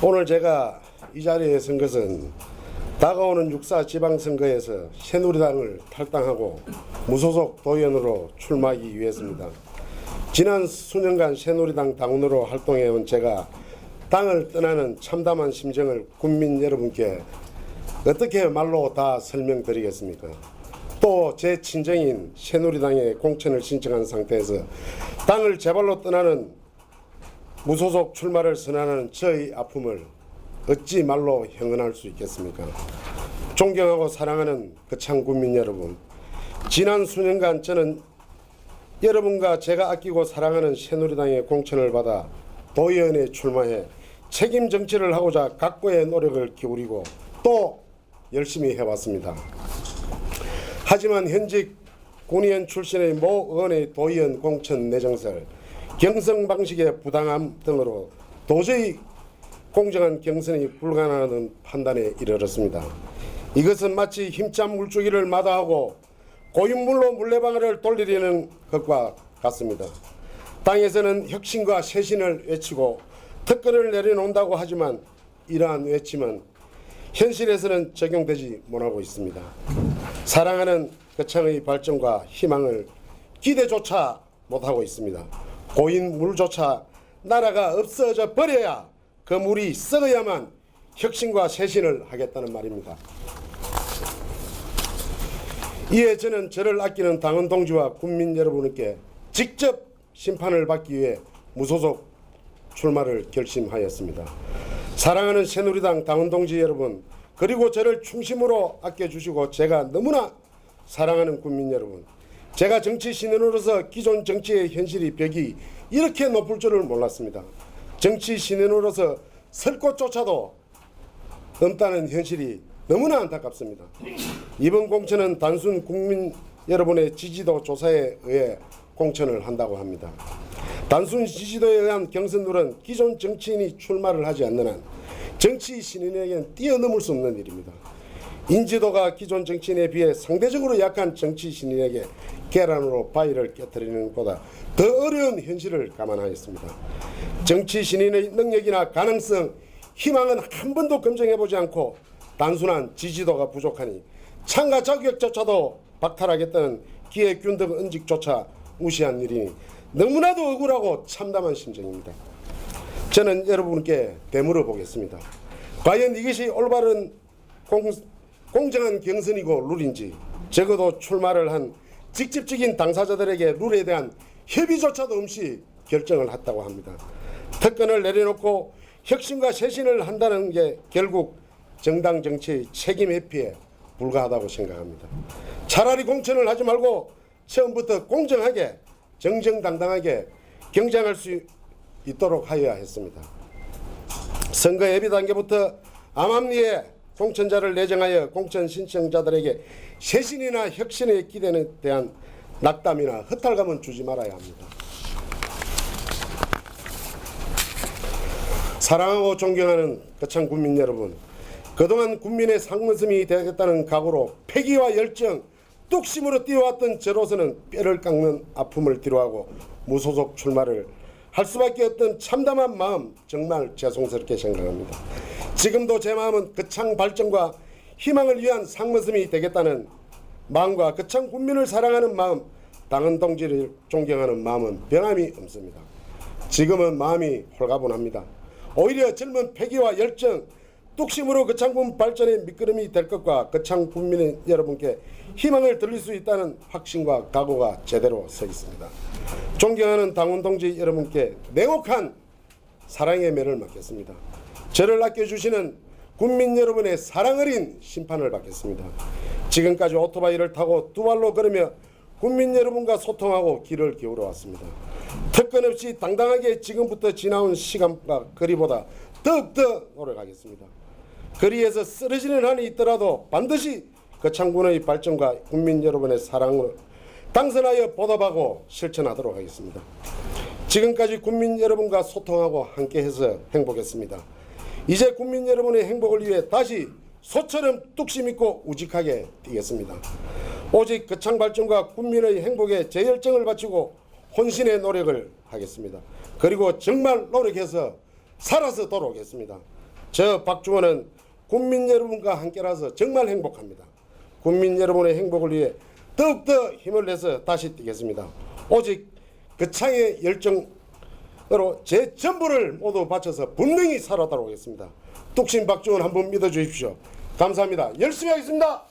오늘 제가 이 자리에 선 것은 다가오는 육사 지방선거에서 새누리당을 탈당하고 무소속 도의원으로 출마하기 위해서입니다. 지난 수년간 새누리당 당원으로 활동해온 제가 당을 떠나는 참담한 심정을 국민 여러분께 어떻게 말로 다 설명드리겠습니까? 또 제 친정인 새누리당에 공천을 신청한 상태에서 당을 제발로 떠나는 무소속 출마를 선언하는 저의 아픔을 어찌 말로 형언할 수 있겠습니까? 존경하고 사랑하는 거창 국민 여러분, 지난 수년간 저는 여러분과 제가 아끼고 사랑하는 새누리당의 공천을 받아 도의원에 출마해 책임 정치를 하고자 각고의 노력을 기울이고 또 열심히 해왔습니다. 하지만 현직 군의원 출신의 모 의원의 도의원 공천 내정설, 경선 방식의 부당함 등으로 도저히 공정한 경선이 불가능하다는 판단에 이르렀습니다. 이것은 마치 힘찬 물주기를 마다하고 고인물로 물레방아를 돌리려는 것과 같습니다. 당에서는 혁신과 쇄신을 외치고 특권을 내려놓는다고 하지만 이러한 외침은 현실에서는 적용되지 못하고 있습니다. 사랑하는 거창의 발전과 희망을 기대조차 못하고 있습니다. 고인 물조차 나라가 없어져 버려야 그 물이 썩어야만 혁신과 쇄신을 하겠다는 말입니다. 이에 저는 저를 아끼는 당원 동지와 국민 여러분께 직접 심판을 받기 위해 무소속 출마를 결심하였습니다. 사랑하는 새누리당 당원 동지 여러분, 그리고 저를 중심으로 아껴주시고 제가 너무나 사랑하는 국민 여러분, 제가 정치 신인으로서 기존 정치의 현실이 벽이 이렇게 높을 줄을 몰랐습니다. 정치 신인으로서 설 곳조차도 없다는 현실이 너무나 안타깝습니다. 이번 공천은 단순 국민 여러분의 지지도 조사에 의해 공천을 한다고 합니다. 단순 지지도에 의한 경선룰은 기존 정치인이 출마를 하지 않는 한 정치 신인에겐 뛰어넘을 수 없는 일입니다. 인지도가 기존 정치인에 비해 상대적으로 약한 정치 신인에게 계란으로 바위를 깨뜨리는 것보다 더 어려운 현실을 감안하였습니다. 정치 신인의 능력이나 가능성, 희망은 한 번도 검증해보지 않고 단순한 지지도가 부족하니 참가 자격조차도 박탈하겠다는 기획균 등 은직조차 무시한 일이니 너무나도 억울하고 참담한 심정입니다. 저는 여러분께 되물어 보겠습니다. 과연 이것이 올바른 공, 공정한 경선이고 룰인지 적어도 출마를 한 직접적인 당사자들에게 룰에 대한 협의조차도 없이 결정을 했다고 합니다. 특권을 내려놓고 혁신과 쇄신을 한다는 게 결국 정당 정치의 책임 회피에 불과하다고 생각합니다. 차라리 공천을 하지 말고 처음부터 공정하게 정정당당하게 경쟁할 수 있도록 하여야 했습니다. 선거 예비 단계부터 암암리에 공천자를 내정하여 공천 신청자들에게 쇄신이나 혁신의 기대에 대한 낙담이나 허탈감은 주지 말아야 합니다. 사랑하고 존경하는 거창 국민 여러분, 그동안 국민의 상머슴이 되겠다는 각오로 패기와 열정, 뚝심으로 뛰어왔던 저로서는 뼈를 깎는 아픔을 뒤로하고 무소속 출마를 할 수밖에 없던 참담한 마음 정말 죄송스럽게 생각합니다. 지금도 제 마음은 거창 발전과 희망을 위한 상머슴이 되겠다는 마음과 거창 국민을 사랑하는 마음, 당헌 동지를 존경하는 마음은 변함이 없습니다. 지금은 마음이 홀가분합니다. 오히려 젊은 패기와 열정, 뚝심으로 거창군 발전의 미끄럼이 될 것과 거창 국민 여러분께 희망을 드릴 수 있다는 확신과 각오가 제대로 서 있습니다. 존경하는 당원 동지 여러분께 냉혹한 사랑의 매를 맡겠습니다. 저를 아껴주시는 국민 여러분의 사랑 어린 심판을 받겠습니다. 지금까지 오토바이를 타고 두 발로 걸으며 국민 여러분과 소통하고 길을 기울여 왔습니다. 특권 없이 당당하게 지금부터 지나온 시간과 거리보다 더욱더 노력하겠습니다. 거리에서 쓰러지는 한이 있더라도 반드시 거창군의 발전과 국민 여러분의 사랑을 당선하여 보답하고 실천하도록 하겠습니다. 지금까지 국민 여러분과 소통하고 함께해서 행복했습니다. 이제 국민 여러분의 행복을 위해 다시 소처럼 뚝심 있고 우직하게 뛰겠습니다. 오직 거창 발전과 국민의 행복에 제 열정을 바치고 혼신의 노력을 하겠습니다. 그리고 정말 노력해서 살아서 돌아오겠습니다. 저 박주원은 국민 여러분과 함께라서 정말 행복합니다. 국민 여러분의 행복을 위해 더욱더 힘을 내서 다시 뛰겠습니다. 오직 그 창의 열정으로 제 전부를 모두 바쳐서 분명히 살아도록 하겠습니다. 뚝심 박주원 한번 믿어주십시오. 감사합니다. 열심히 하겠습니다.